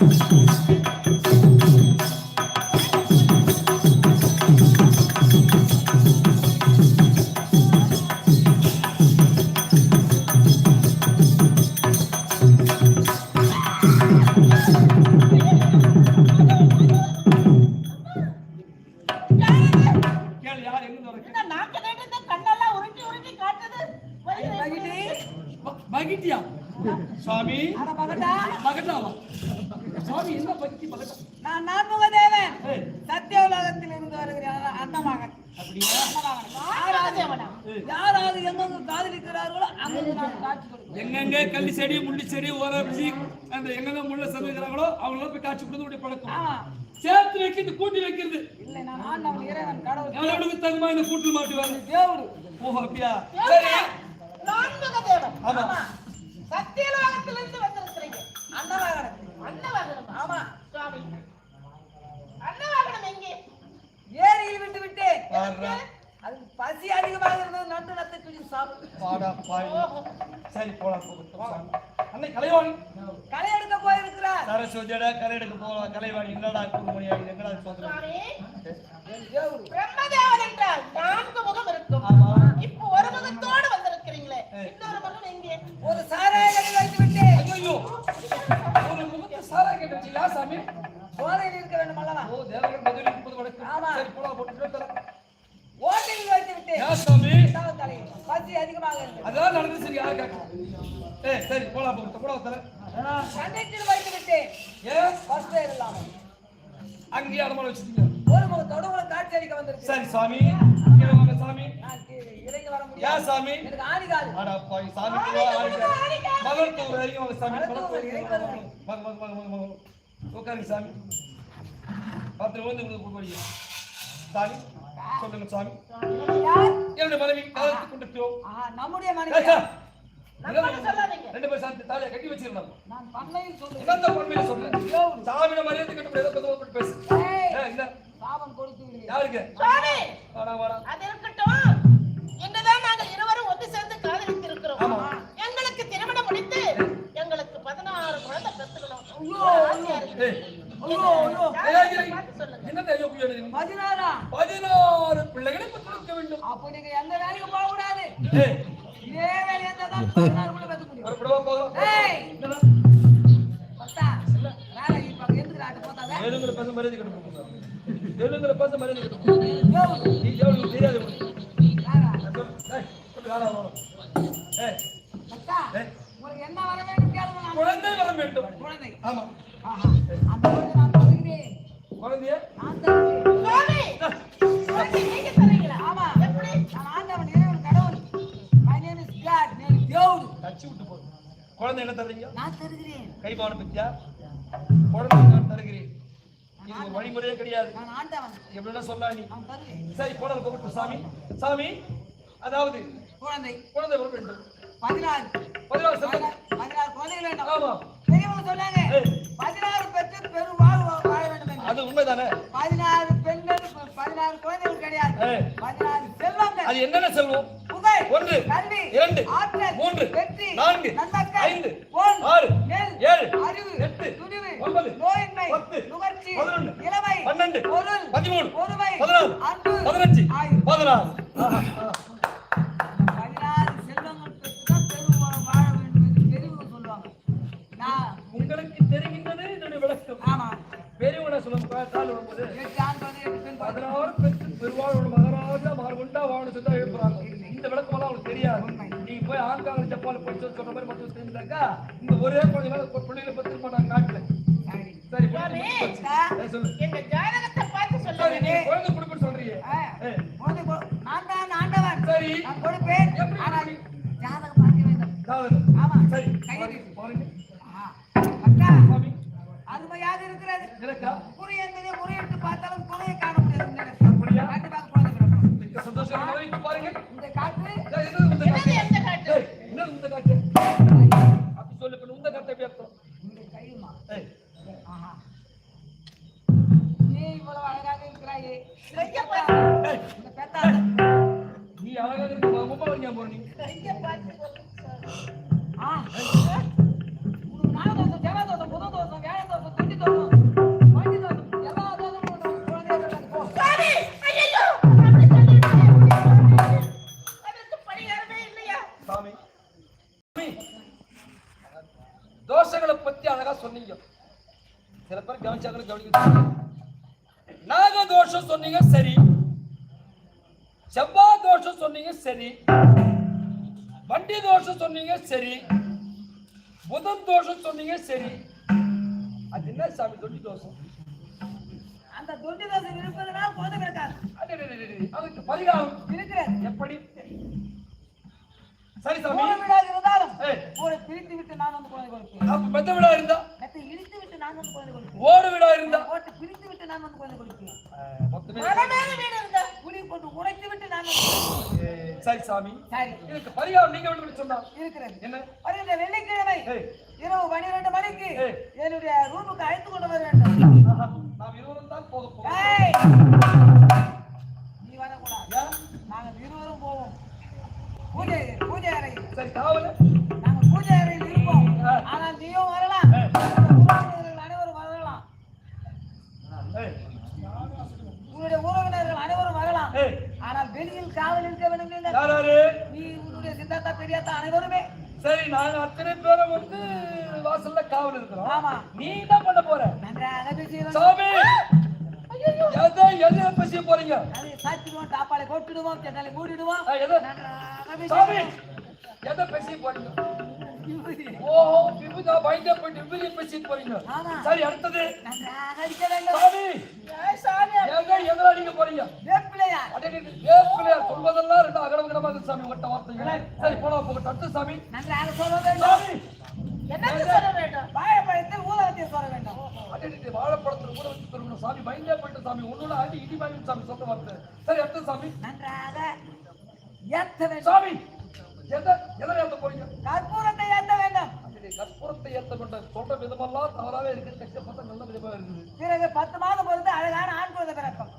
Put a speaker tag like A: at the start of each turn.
A: tum,
B: tum. எங்கெங்க
C: கள்ளி செடி முள்ளி செடி ஓரப்பிச்சு அந்த எங்கெங்க முள்ள சமைக்கிறாங்களோ அவங்கள போய் காட்சி கொடுத்து பழக்கம். சேர்த்து வைக்கிறது கூட்டி வைக்கிறது.
B: இல்லை நான் ஆண்டவன் இறைவன் கடவுள்.
C: எவ்வளவுக்கு தகுமா இந்த கூட்டு மாட்டுவாங்க?
B: தேவரு.
C: ஓஹோ அப்படியா? ஆமா.
A: சத்தியலோகத்திலிருந்து வந்திருக்கிறீங்க.
B: அன்னவாகனம்
A: அன்னவாகனம்.
B: ஆமா
A: சுவாமி. அன்னவாகனம் எங்கே?
B: ஏரியில் விட்டு விட்டேன்.
C: பாருடா.
B: அது பசி அதிகமாக இருந்தது நண்டு நத்தை
C: பாடா பாய். சரி போலாம் அன்னை கலைவாணி.
B: களை எடுக்க போயிருக்கிறார்
C: சரஸ்வதியோட எடுக்க போகலாம் கலைவாணி என்னடா குடும்பணியா எங்கடா சொல்றேன்
A: பிரம்மதேவன் என்றால் நான்கு முகம் இருக்கும்.
B: அதிகமாக இருந்தது
C: அதான் நடந்து சரி யார் கேட்க? ஏய் சரி போலாம் போட்டு போலாம் தர
B: கண்டக்டர் வைத்து விட்டேன்
C: ஏன்
B: ஃபர்ஸ்ட் இல்லாமல்
C: அங்கேயே அடமான வச்சிருக்கீங்க
B: ஒரு முகத்தோடு உங்களை காட்சி அளிக்க வந்திருக்கேன்
C: சரி சாமி. கீழே வாங்க சாமி.
B: இறங்கி வர
C: ஏன்
B: முடியாது
C: சாமி?
B: எனக்கு ஆணி காது
C: அடா பாய் சாமி மகத்துவம் வரைக்கும் வாங்க சாமி. மகத்துவம் வரைக்கும் வாங்க வாங்க வாங்க வாங்க உட்காருங்க சாமி. பத்து சாமி சொல்லுங்க சாமி. என்னுடைய மனைவி காலத்து கொண்டு
B: நம்முடைய மனைவி.
C: ரெண்டு பேரும் சாந்தி தாலியை கட்டி வச்சிருந்தாங்க
B: நான் பண்ணையில் சொல்றேன்
C: இதான் உண்மையில சொல்றேன் சாமியோட மரியாதை கட்டு முடியாது கொஞ்சம் கொஞ்சம் பேசு.
B: ஏய்,
C: ஏய், இல்ல.
B: சாபம் கொடுத்து விடுகிறேன்.
C: யாருக்கு?
A: சுவாமி
C: வாடா வாடா.
A: அது இருக்கட்டும். இன்றுதான் நாங்கள் இருவரும் ஒன்று சேர்ந்து காதலித்திருக்கிறோம்.
C: ஆமா.
A: எங்களுக்கு திருமணம் முடித்து எங்களுக்கு பதினாறு குழந்தை பெற்றுக்கணும்.
B: பதினாறா?
C: பிள்ளைகளை பெற்றெடுக்க வேண்டும்.
B: அப்ப நீங்க எந்த வேலைக்கும் போக கூடாது இதே வேலையை தான் பதினாறு கூட பெத்துக்க முடியும்.
C: ஒரு புடவை
B: போட்டாங்க?
C: ஏழுங்கிற பேச மரியாதை கட்டு போகுது. ஏழுங்கிற பேச மரியாதை கட்டு நீ எவ்வளவு தெரியாது குழந்தை வர வேண்டும்.
B: குழந்தை.
C: ஆமா.
B: குழந்தை.
A: குழந்தை
C: குழந்தை என்ன தர்றீங்க
B: நான் தருகிறேன்
C: கைபான பத்தியா குழந்தை நான் தருகிறேன் இது ஒரு வழிமுறையே கிடையாது
B: நான் ஆண்டவன்
C: எப்படின்னா சொல்லலாம் நீ சரி போடல் போகட்டும் சாமி சாமி அதாவது
B: குழந்தை
C: குழந்தை வர வேண்டும்
B: பதினாறு
C: பதினாறு
B: பதினாறு குழந்தைகள்
C: ஆமா.
B: பெரியவங்க சொன்னாங்க
C: ஏய்.
B: பதினாறு பெற்று பெரும் வாழ்வு வா- வாழ வேண்டும் என்று
C: அது உண்மைதானே
B: பதினாறு பெண்கள் ப- பதினாறு குழந்தைகள் கிடையாது. பதினாறு செல்வங்கள்
C: அது என்னென்ன செல்வம்
B: புகழ்
C: ஒன்று,
B: கல்வி
C: இரண்டு,
B: ஆற்றல்
C: மூன்று,
B: வெற்றி
C: நான்கு,
B: நன்னக்கை,
C: ஐந்து,
B: பொன்,
C: ஆறு,
B: நெல்,
C: ஏழு,
B: அறிவு
C: எட்டு,
B: துணிவு
C: ஒன்பது,
B: நோயின்மை
C: பத்து,
B: நுகர்ச்சி
C: பதினொன்று,
B: இளமை
C: பன்னெண்டு,
B: பொருள்
C: பதிமூணு,
B: பொறுமை
C: பதினாறு,
B: அன்பு
C: பதினஞ்சு. பதினாறு கால் பதினாறு பெற்று பெருவாழோட மகாராஜா மார்கொண்டா வாழணும் சொல்லி எழுப்புறாங்க இந்த விளக்கம் எல்லாம் அவங்களுக்கு தெரியாது நீங்க போய் ஆங்காங்க ஜப்பான் சொல்லி சொல்ற மாதிரி மட்டும் தெரிஞ்சாக்கா இந்த ஒரே குழந்தை மேல பிள்ளைகளை பத்து காட்டுல
B: சரி.
A: எங்க ஜாதகத்தை பார்த்து சொல்லுங்க.
C: குழந்தை சொல்றீங்க
B: நான் தான் ஆண்டவன்.
C: சரி.
B: நான் கொடுப்பேன்.
C: எப்படி
B: ஆனால் ஜாதகம் பார்க்க வேண்டும்.
C: காதல்.
B: ஆமா.
C: சரி. பாருங்க
B: அக்கா. இருக்கிறது.
C: எனக்கா சில பேர் கவனிச்சாங்க கவனிக்க நாக தோஷம் சொன்னீங்க சரி. செவ்வாய் தோஷம் சொன்னீங்க சரி. வண்டி தோஷம் சொன்னீங்க சரி. புதன் தோஷம் சொன்னீங்க சரி. அது என்ன சாமி தொண்டி தோஷம்?
B: அந்த தொண்டி தோசை இருப்பதனால் பிறக்காது
C: அடடடடடட, அதுக்கு பரிகாரம்.
B: இருக்கிறது.
C: எப்படி? சரி சாமி.
B: மூணு வீடாக இருந்தாலும் ஒரு பிரித்து விட்டு நான் வந்து குழந்தை கொடுப்பேன்.
C: மெத்த வீடா இருந்தா?
B: மெத்தை இடித்து
C: ஓடு வீடா இருந்தா.
B: ஓட்டு பிரித்து விட்டு நான் வந்து குழந்தை கொடுப்பேன் புளி போட்டு உடைத்து விட்டு நான்
C: சரி சாமி.
B: சரி.
C: இதுக்கு பரிகாரம் நீங்க வேண்டும் சொன்னா
B: இருக்கிறது.
C: என்ன?
B: வருகின்ற வெள்ளிக்கிழமை இரவு பன்னிரண்டு மணிக்கு. என்னுடைய ரூமுக்கு அழைத்து கொண்டு வர வேண்டும்.
C: நாம் இருவரும் தான் போக
B: வெளியில் காவல் இருக்க வேண்டும் நீ உன்னுடைய சித்தாத்தா பெரியாத்தா அனைவருமே.
C: சரி நாங்க அத்தனை பேரும் வந்து வாசல்ல காவல் இருக்கிறோம்
B: ஆமா.
C: நீ என்ன பண்ண போற.
B: நன்றாக பேசுகிறோம்
C: சாமி! எதை எதை பேசிய போறீங்க?
B: சாத்திடுவோம் தாப்பாலை போட்டுடுவோம் சென்னாலை மூடிடுவோம்.
C: எதை பேசிய போறீங்க? ஓஹோ விபுதா பயந்தே போயிட்டு விபூதி பேசிய போறீங்க சரி அடுத்தது சாமி எங்க எங்களை அடிக்க போறீங்க டே, வேப்பிலையார் சொல்வதெல்லாம் ரெண்டு அகடவகடமா இருக்கு சாமி ஒட்ட வார்த்தைகள் சரி போலாம் போக அடுத்து சாமி
B: நன்றாக சொல்ல வேண்டும்
A: என்னக்கு சொல்ல வேண்டும்
B: வாழைப்பழத்தில் ஊதகத்தை சொல்ல வேண்டும்
C: அடே, டே, டே, வாழைப்பழத்துல கூட வச்சு தருவணும் சாமி பயந்தே போயிட்டு சாமி உன்னோட அடி இடி வாங்கி சாமி சொல்ல வார்த்தை சரி அடுத்து சாமி
B: நன்றாக வேண்டும்
C: சாமி எதை எதை போறீங்க
B: கற்பூரத்தை ஏத்த வேண்டும்
C: அடே, டே, கற்பூரத்தை ஏத்த கொண்ட சொல்ற தவறாவே இருக்குது கஷ்டப்பட்ட நல்ல இருக்குது.
B: பிறகு பத்து மாதம் பொறுத்து அழகான ஆண் குழந்தை பிறக்கும்.